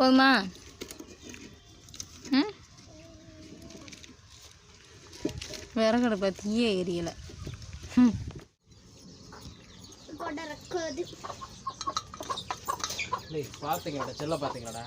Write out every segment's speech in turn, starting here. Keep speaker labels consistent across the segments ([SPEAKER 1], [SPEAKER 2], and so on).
[SPEAKER 1] போதுமா ம் விறகடுப்ப தீய எரியலை. ம்.
[SPEAKER 2] பார்த்தீங்களாடா செல்ல பார்த்தீங்களாடா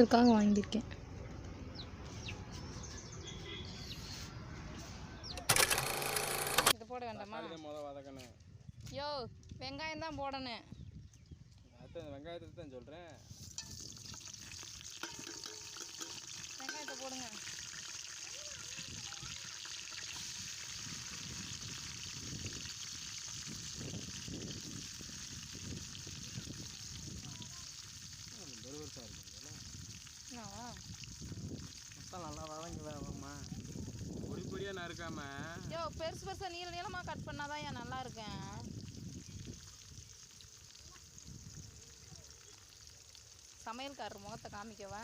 [SPEAKER 1] எழுதுறதுக்காக வாங்கியிருக்கேன். இது போட வேண்டாமா? யோ வெங்காயம் தான் போடணும்.
[SPEAKER 2] அதான் வெங்காயத்தை தான் சொல்கிறேன்
[SPEAKER 1] வெங்காயத்தை போடுங்க.
[SPEAKER 2] நறுக்காம
[SPEAKER 1] யோ பெருசு பெருசாக நீள நீளமாக கட் பண்ணாதான் ஏன் நல்லா இருக்கேன் சமையல்காரர் முகத்தை காமிக்கவா?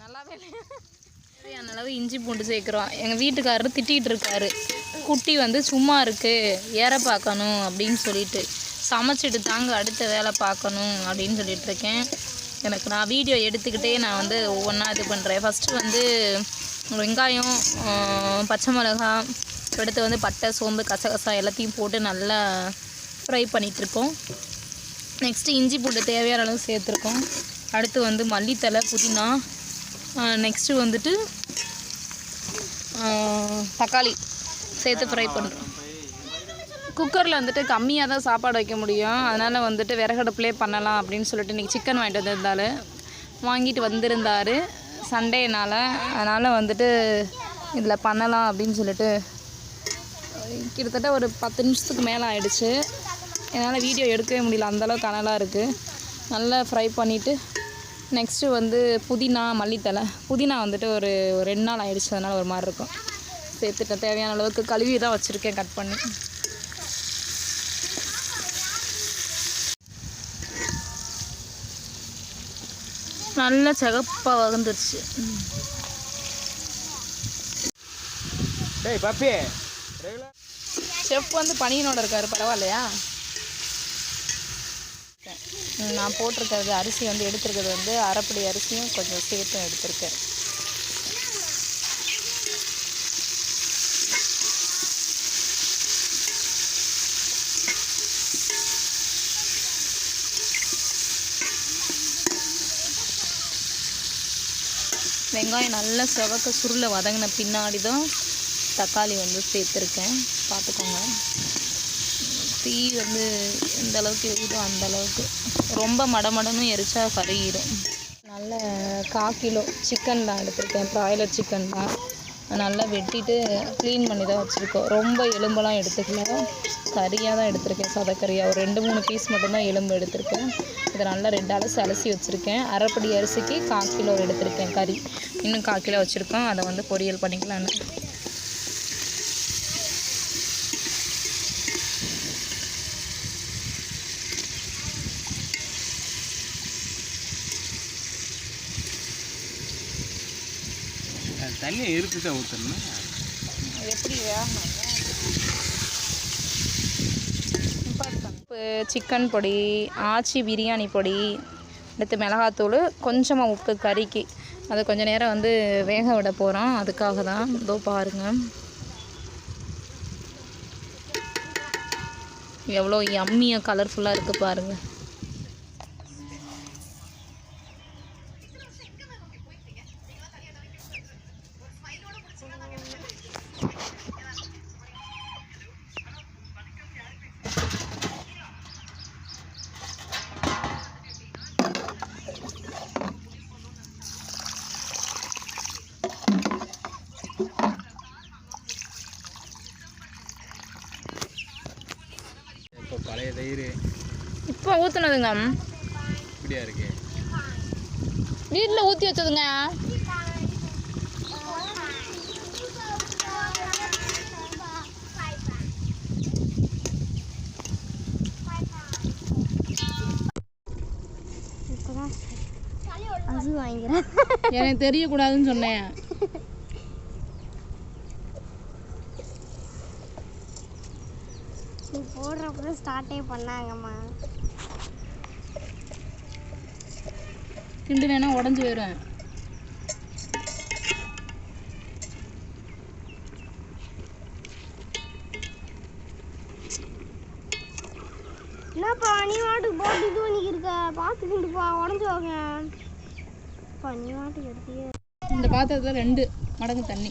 [SPEAKER 1] நல்லாவே இல்லை தேவையான அளவு இஞ்சி பூண்டு சேர்க்குறோம். எங்கள் வீட்டுக்காரர் திட்டிகிட்டு இருக்காரு குட்டி வந்து சும்மா இருக்கு ஏற பார்க்கணும் அப்படின்னு சொல்லிட்டு. சமைச்சிட்டு தாங்க அடுத்த வேலை பார்க்கணும் அப்படின்னு சொல்லிட்டு இருக்கேன் எனக்கு நான் வீடியோ எடுத்துக்கிட்டே நான் வந்து ஒவ்வொன்றா இது பண்ணுறேன் ஃபஸ்ட்டு வந்து வெங்காயம் பச்சை மிளகா அடுத்து வந்து பட்டை சோம்பு கசகசா எல்லாத்தையும் போட்டு நல்லா ஃப்ரை பண்ணிகிட்ருக்கோம் நெக்ஸ்ட்டு இஞ்சி பூண்டு தேவையான அளவு சேர்த்துருக்கோம். அடுத்து வந்து மல்லித்தலை புதினா நெக்ஸ்ட்டு வந்துட்டு தக்காளி சேர்த்து ஃப்ரை பண்ணுறோம் குக்கரில் வந்துட்டு கம்மியாக தான் சாப்பாடு வைக்க முடியும். அதனால் வந்துட்டு விறகடுப்புலே பண்ணலாம் அப்படின்னு சொல்லிட்டு இன்றைக்கி சிக்கன் வாங்கிட்டு வந்திருந்தாரு. வாங்கிட்டு வந்திருந்தார். சண்டேனால் அதனால் வந்துட்டு இதில் பண்ணலாம் அப்படின்னு சொல்லிட்டு கிட்டத்தட்ட ஒரு பத்து நிமிஷத்துக்கு மேலே ஆயிடுச்சு. என்னால் வீடியோ எடுக்கவே முடியல. அந்தளவுக்கு கனலாக இருக்குது நல்லா ஃப்ரை பண்ணிவிட்டு நெக்ஸ்ட்டு வந்து புதினா மல்லித்தலை. புதினா வந்துட்டு ஒரு ஒரு ரெண்டு நாள் ஆயிடுச்சு. அதனால் ஒரு மாதிரி இருக்கும். சேர்த்துட்டேன். தேவையான அளவுக்கு கழுவி தான் வச்சுருக்கேன் கட் பண்ணி. நல்லா சிகப்பாக வளர்ந்துருச்சு.
[SPEAKER 2] டேய் பப்பி.
[SPEAKER 1] செஃப் வந்து பனியனோட இருக்காரு பரவாயில்லையா? நான் போட்டிருக்கிறது அரிசி வந்து எடுத்திருக்கிறது வந்து அரைப்படி அரிசியும் கொஞ்சம் சேர்த்தும் எடுத்திருக்கேன். வெங்காயம் நல்லா செவக்க சுருளை வதங்கின பின்னாடி தான் தக்காளி வந்து சேர்த்துருக்கேன். பார்த்துக்கோங்க. தீ வந்து எந்த அளவுக்கு எரியுதோ அந்த அளவுக்கு. ரொம்ப மடமடன்னு எரிச்சா கருகிடும் நல்ல கா கிலோ சிக்கன் தான் எடுத்திருக்கேன். ப்ராய்லர் சிக்கன் தான். நல்லா வெட்டிட்டு க்ளீன் பண்ணி தான் வச்சுருக்கோம். ரொம்ப எலும்பெல்லாம் எடுத்துக்கல. கறியாக தான் எடுத்திருக்கேன் சதக்கறியாக ஒரு ரெண்டு மூணு பீஸ் மட்டும்தான் எலும்பு எடுத்திருக்கேன். இதை நல்லா ரெண்டு அலசி அலசி வச்சுருக்கேன். அரைப்படி அரிசிக்கு கால் கிலோ எடுத்திருக்கேன் கறி. இன்னும் கால் கிலோ வச்சுருக்கோம். அதை வந்து பொரியல் பண்ணிக்கலான்னு
[SPEAKER 2] தண்ணியை இருக்கு தான் ஊற்றணும்
[SPEAKER 1] எப்படி உப்பு சிக்கன் பொடி ஆச்சி பிரியாணி பொடி அடுத்து மிளகாத்தூள் கொஞ்சமாக உப்பு கறிக்கு. அதை கொஞ்சம் நேரம் வந்து வேக விட போகிறோம் அதுக்காக தான் இதோ பாருங்கள் எவ்வளோ யம்மியாக கலர்ஃபுல்லாக இருக்குது பாருங்கள்
[SPEAKER 2] பழைய தயிர்.
[SPEAKER 1] இப்போ ஊற்றுனதுங்க
[SPEAKER 2] இப்படியா இருக்கு?
[SPEAKER 1] வீட்டில் ஊற்றி வச்சதுங்க.
[SPEAKER 3] அது வாங்கிறேன்
[SPEAKER 1] எனக்கு தெரியக்கூடாதுன்னு சொன்னேன்.
[SPEAKER 3] நீ போடுறப்ப ஸ்டார்ட்டே பண்ணாங்கம்மா.
[SPEAKER 1] கிண்டு வேணா உடஞ்சி போயிடும்
[SPEAKER 3] என்னப்பா நீ வாட்டுக்கு போட்டு இது பார்த்துக்கிட்டுப்பா உடஞ்சி வாங்க நீ வாட்டுக்கு எடுத்தியே.
[SPEAKER 1] இந்த பாத்திரத்தில் ரெண்டு மடங்கு தண்ணி.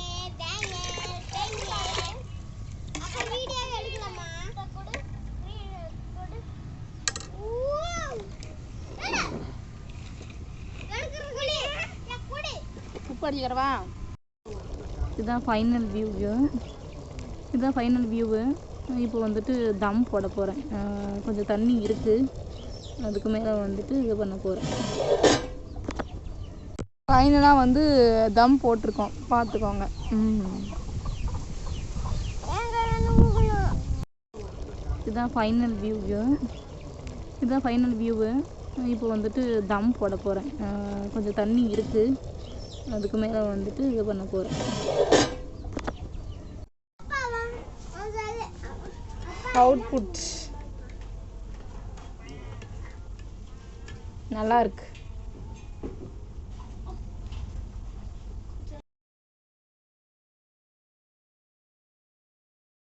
[SPEAKER 1] அடிக்கிறவா இதுதான் ஃபைனல் வியூவு இதுதான் ஃபைனல் வியூவு இப்போ வந்துட்டு தம் போட போகிறேன் கொஞ்சம் தண்ணி இருக்குது அதுக்கு மேலே வந்துட்டு இது பண்ண போகிறேன் ஃபைனலாக வந்து தம் போட்டிருக்கோம். பார்த்துக்கோங்க இதுதான் ஃபைனல் வியூவு இதுதான் ஃபைனல் வியூவு இப்போ வந்துட்டு தம் போட போகிறேன் கொஞ்சம் தண்ணி இருக்குது அதுக்கு மேலே வந்துட்டு இது பண்ண போகிறேன் அவுட்புட் நல்லா இருக்கு.